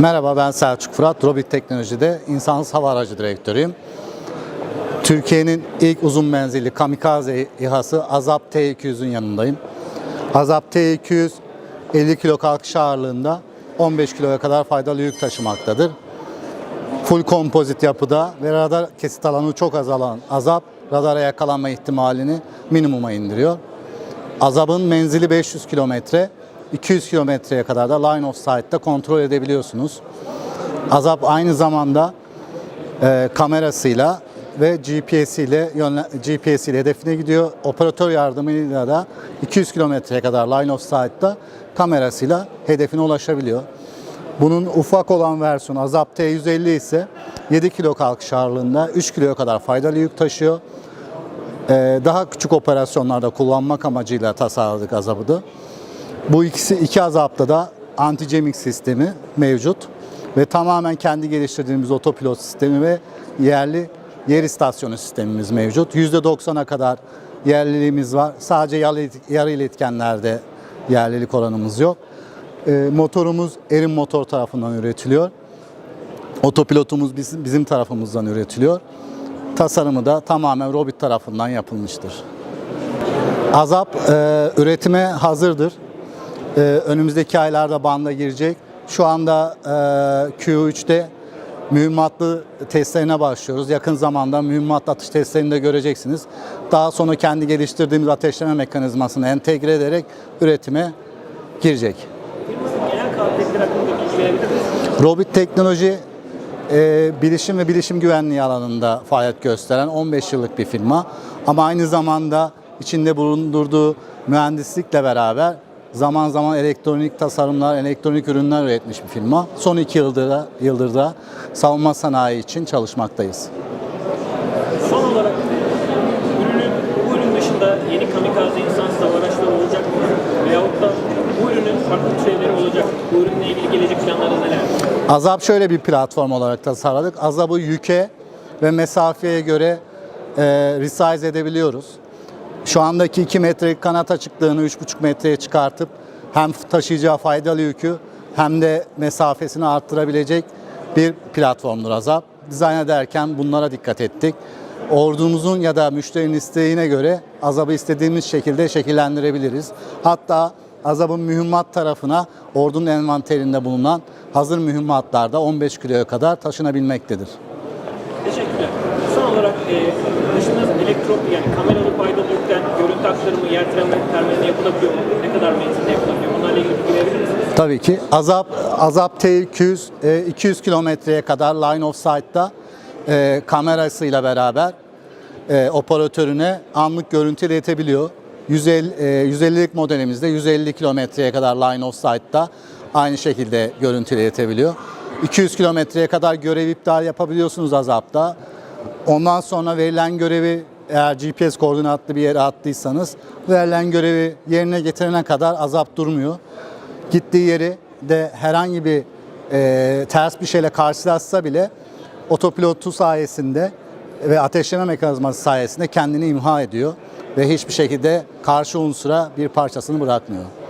Merhaba ben Selçuk Fırat. Robit Teknoloji'de insansız hava aracı direktörüyüm. Türkiye'nin ilk uzun menzilli kamikaze İHA'sı Azap T200'ün yanındayım. Azap T200 50 kilo kalkış ağırlığında 15 kiloya kadar faydalı yük taşımaktadır. Full kompozit yapıda ve radar kesit alanı çok azalan Azap radara yakalanma ihtimalini minimuma indiriyor. Azab'ın menzili 500 kilometre, 200 kilometreye kadar da line of sight'ta kontrol edebiliyorsunuz. Azap aynı zamanda e, kamerasıyla ve GPS ile GPS ile hedefine gidiyor. Operatör yardımıyla da 200 kilometreye kadar line of sight'ta kamerasıyla hedefine ulaşabiliyor. Bunun ufak olan versiyonu Azap T150 ise 7 kilo kalkış ağırlığında 3 kiloya kadar faydalı yük taşıyor. Ee, daha küçük operasyonlarda kullanmak amacıyla tasarladık azabı Bu ikisi iki azapta da anti-jamming sistemi mevcut ve tamamen kendi geliştirdiğimiz otopilot sistemi ve yerli yer istasyonu sistemimiz mevcut. %90'a kadar yerliliğimiz var. Sadece yarı, iletkenlerde yerlilik oranımız yok. Ee, motorumuz Erin Motor tarafından üretiliyor. Otopilotumuz bizim, bizim tarafımızdan üretiliyor. Tasarımı da tamamen Robit tarafından yapılmıştır. Azap e, üretime hazırdır. E, önümüzdeki aylarda banda girecek. Şu anda e, Q3'te mühimmatlı testlerine başlıyoruz. Yakın zamanda mühimmatlı atış testlerini de göreceksiniz. Daha sonra kendi geliştirdiğimiz ateşleme mekanizmasını entegre ederek üretime girecek. Robit teknoloji e, bilişim ve bilişim güvenliği alanında faaliyet gösteren 15 yıllık bir firma. Ama aynı zamanda içinde bulundurduğu mühendislikle beraber zaman zaman elektronik tasarımlar, elektronik ürünler üretmiş bir firma. Son iki yıldır da, yıldır da savunma sanayi için çalışmaktayız. Son olarak ürünün, bu ürün dışında yeni kamikaze insansız hava araçları olacak mı? Veyahut da bu ürünün farklı türevleri olacak. Bu ürünle ilgili gelecek planlarınız neler? Azap şöyle bir platform olarak tasarladık. Azabı yüke ve mesafeye göre e, resize edebiliyoruz. Şu andaki 2 metrelik kanat açıklığını 3,5 metreye çıkartıp hem taşıyacağı faydalı yükü hem de mesafesini arttırabilecek bir platformdur Azap. Dizayn ederken bunlara dikkat ettik. Ordumuzun ya da müşterinin isteğine göre Azap'ı istediğimiz şekilde şekillendirebiliriz. Hatta Azap'ın mühimmat tarafına ordunun envanterinde bulunan hazır mühimmatlarda 15 kiloya kadar taşınabilmektedir. Teşekkürler. Son olarak e, elektron yani kameralı faydalı yükten görüntü aktarımı yer terminaline yapılabiliyor mu? Ne kadar menzilde yapılabiliyor? Bunlarla ilgili bilgi verebilir misiniz? Tabii ki. Azap, Azap T200 e, 200 kilometreye kadar line of sight'ta e, kamerasıyla beraber e, operatörüne anlık görüntü iletebiliyor. 150, e, 150'lik modelimizde 150 kilometreye kadar line of sight'ta aynı şekilde görüntü iletebiliyor. 200 kilometreye kadar görev iptal yapabiliyorsunuz Azap'ta. Ondan sonra verilen görevi eğer GPS koordinatlı bir yere attıysanız verilen görevi yerine getirene kadar azap durmuyor. Gittiği yeri de herhangi bir e, ters bir şeyle karşılaşsa bile otopilotu sayesinde ve ateşleme mekanizması sayesinde kendini imha ediyor ve hiçbir şekilde karşı unsura bir parçasını bırakmıyor.